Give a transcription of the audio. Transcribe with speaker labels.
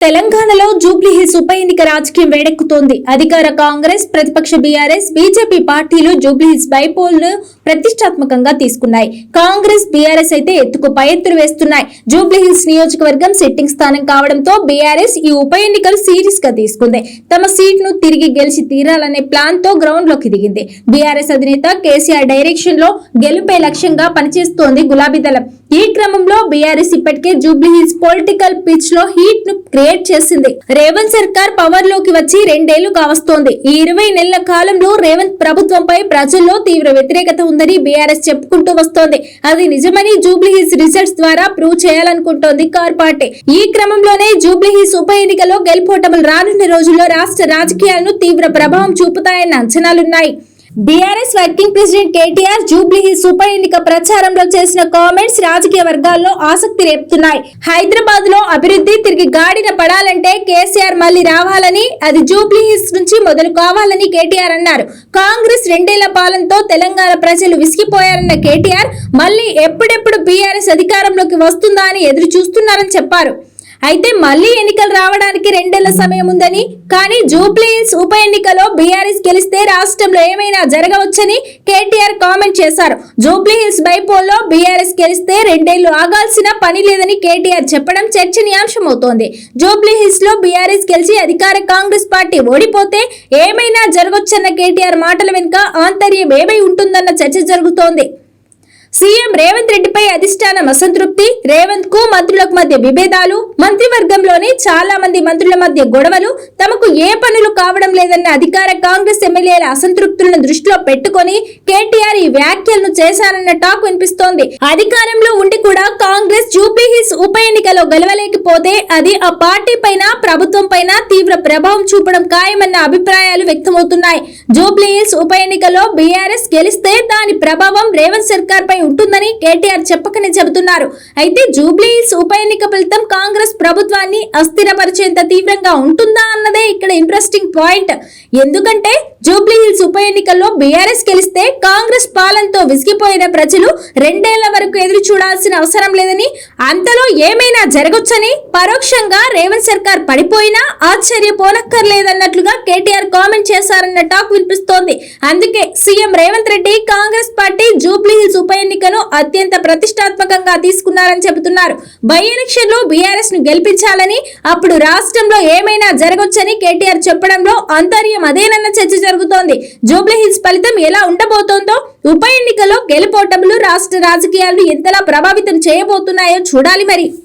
Speaker 1: తెలంగాణలో జూబ్లీ హిల్స్ ఉప ఎన్నిక రాజకీయం వేడెక్కుతోంది. అధికార కాంగ్రెస్ ప్రతిపక్ష బీఆర్ఎస్ బీజేపీ పార్టీలు జూబ్లీ హిల్స్ బైపోల్ను ప్రతిష్టాత్మకంగా తీసుకున్నాయి. కాంగ్రెస్ బీఆర్ఎస్ అయితే ఎత్తుకు పై ఎత్తులు వేస్తున్నాయి. జూబ్లీ హిల్స్ నియోజకవర్గం సిట్టింగ్ స్థానం కావడంతో బీఆర్ఎస్ ఈ ఉప ఎన్నికలు సీరియస్గా తీసుకుంది. తమ సీట్ను తిరిగి గెలిచి తీరాలనే ప్లాన్తో గ్రౌండ్లోకి దిగింది. బీఆర్ఎస్ అధినేత కేసీఆర్ డైరెక్షన్లో గెలుపే లక్ష్యంగా పనిచేస్తోంది గులాబీ దళం. ఈ క్రమంలో బీఆర్ఎస్ ఇప్పటికే జూబ్లీ హిల్స్ పొలిటికల్ పిచ్లో హీట్ను క్రియేట్ చేసింది. రేవంత్ సర్కార్ పవర్లోకి వచ్చి రెండేళ్ళు కావస్తోంది. ఈ ఇరవై నెలల కాలంలో రేవంత్ ప్రభుత్వంపై ప్రజల్లో తీవ్ర వ్యతిరేకత ఉందని బీఆర్ఎస్ చెప్పుకుంటూ వస్తోంది. అది నిజమని జూబ్లీహిల్స్ రిజల్ట్స్ ద్వారా ప్రూవ్ చేయాలనుకుంటోంది కార్ పార్టీ. ఈ క్రమంలోనే జూబ్లీహిల్స్ ఉప ఎన్నికలో గెలుపోటములు రానున్న రోజుల్లో రాష్ట్ర రాజకీయాలను తీవ్ర ప్రభావం చూపుతాయన్న అంచనాలున్నాయి. BRS working president KTR Jubilee Hills ఉప ఎన్నిక ప్రచారంలో చేసిన కామెంట్స్ రాజకీయ వర్గాల్లో ఆసక్తి రేపుతున్నాయి. హైదరాబాద్లో అభివృద్ధి తిరిగి గాడిన పడాలంటే కేసీఆర్ మళ్ళీ రావాలని అది జూబ్లీహిల్స్ నుంచి మొదలు కావాలని కేటీఆర్ అన్నారు. కాంగ్రెస్ రెండేళ్ళ పాలనతో తెలంగాణ ప్రజలు విసిగిపోయారన్న కేటీఆర్ మళ్ళీ ఎప్పుడెప్పుడు బీఆర్ఎస్ అధికారంలోకి వస్తుందా అని ఎదురు చూస్తున్నారని చెప్పారు. అయితే మళ్ళీ ఎన్నికలు రావడానికి రెండేళ్ళ సమయం ఉందని కానీ జూబ్లీహిల్స్ ఉప ఎన్నికలో బీఆర్ఎస్ గెలిస్తే రాష్ట్రంలో ఏమైనా జరగవచ్చని కేటీఆర్ కామెంట్ చేశారు. జూబ్లీహిల్స్ బైపోల్లో బీఆర్ఎస్ గెలిస్తే రెండేళ్ళు ఆగాల్సిన పని లేదని కేటీఆర్ చెప్పడం చర్చనీయాంశమవుతోంది. జూబ్లీహిల్స్లో బీఆర్ఎస్ గెలిచి అధికార కాంగ్రెస్ పార్టీ ఓడిపోతే ఏమైనా జరగొచ్చన్న కేటీఆర్ మాటల వెనుక ఆంతర్యం ఏమై ఉంటుందన్న చర్చ జరుగుతోంది. సీఎం రేవంత్ రెడ్డిపై అధిష్టానం అసంతృప్తి రేవంత్కు మంత్రులకు మధ్య విభేదాలు మంత్రివర్గంలోని చాలా మంది మంత్రుల మధ్య గొడవలు తమకు ఏ పనులు కావడం లేదన్న అధికార కాంగ్రెస్ ఎమ్మెల్యేల అసంతృప్తులను దృష్టిలో పెట్టుకొని కేటీఆర్ ఈ వ్యాఖ్యలను చేశారన్న టాక్ వినిపిస్తోంది. అధికారంలో ఉండి కూడా కాంగ్రెస్ జూపీ హిల్స్ ఉప ఎన్నికలో గెలవలేకపోతే అది ఆ పార్టీ పైన ప్రభుత్వం పైన తీవ్ర ప్రభావం చూపడం ఖాయమన్న అభిప్రాయాలు వ్యక్తమవుతున్నాయి. జూబ్లీహిల్స్ ఉప ఎన్నికలో బీఆర్ఎస్ గెలిస్తే దాని ప్రభావం రేవంత్ సర్కార్ పై ఉంటుందని కేటీఆర్ చెప్పకనే చెబుతున్నారు. అయితే జూబ్లీహిల్స్ ఉప ఎన్నిక ఫలితం కాంగ్రెస్ ప్రభుత్వాన్ని అస్థిరపరిచేంత తీవ్రంగా ఉంటుందా అన్నదే ఇక్కడ ఇంట్రెస్టింగ్ పాయింట్. ఎందుకంటే జూబ్లీహిల్స్ ఉప ఎన్నికల్లో బీఆర్ఎస్ గెలిస్తే కాంగ్రెస్ పాలనతో విసిగిపోయిన ప్రజలు రెండేళ్ళ వరకు ఎదురు చూడాల్సిన అవసరం లేదని అంతలో ఏమైనా జరగొచ్చని పరోక్షంగా రేవంత్ సర్కార్ పడిపోయినా ఆశ్చర్యపోనక్కర్లేదన్నట్లుగా కేటీఆర్ కామెంట్ చేశారన్న టాక్ వినిపిస్తోంది అందుకే సీఎం రేవంత్ రెడ్డి కాంగ్రెస్ పార్టీ జూబ్లీ హిల్స్ ఉప ఎన్నికను అత్యంత ప్రతిష్టాత్మకంగా తీసుకున్నారని చెబుతున్నారు. బై ఎలక్షన్లో బీఆర్ఎస్ను గెలిపించాలని అప్పుడు రాష్ట్రంలో ఏమైనా జరగొచ్చని కేటీఆర్ చెప్పడంలో అంతర్యం అదేనన్న చర్చ జరుగుతోంది. జూబ్లీ హిల్స్ ఫలితం ఎలా ఉండబోతోందో ఉప ఎన్నికలో గెలుపోటములు రాష్ట్ర రాజకీయాలు ఎంతలా ప్రభావితం చేయబోతున్నాయో చూడాలి మరి.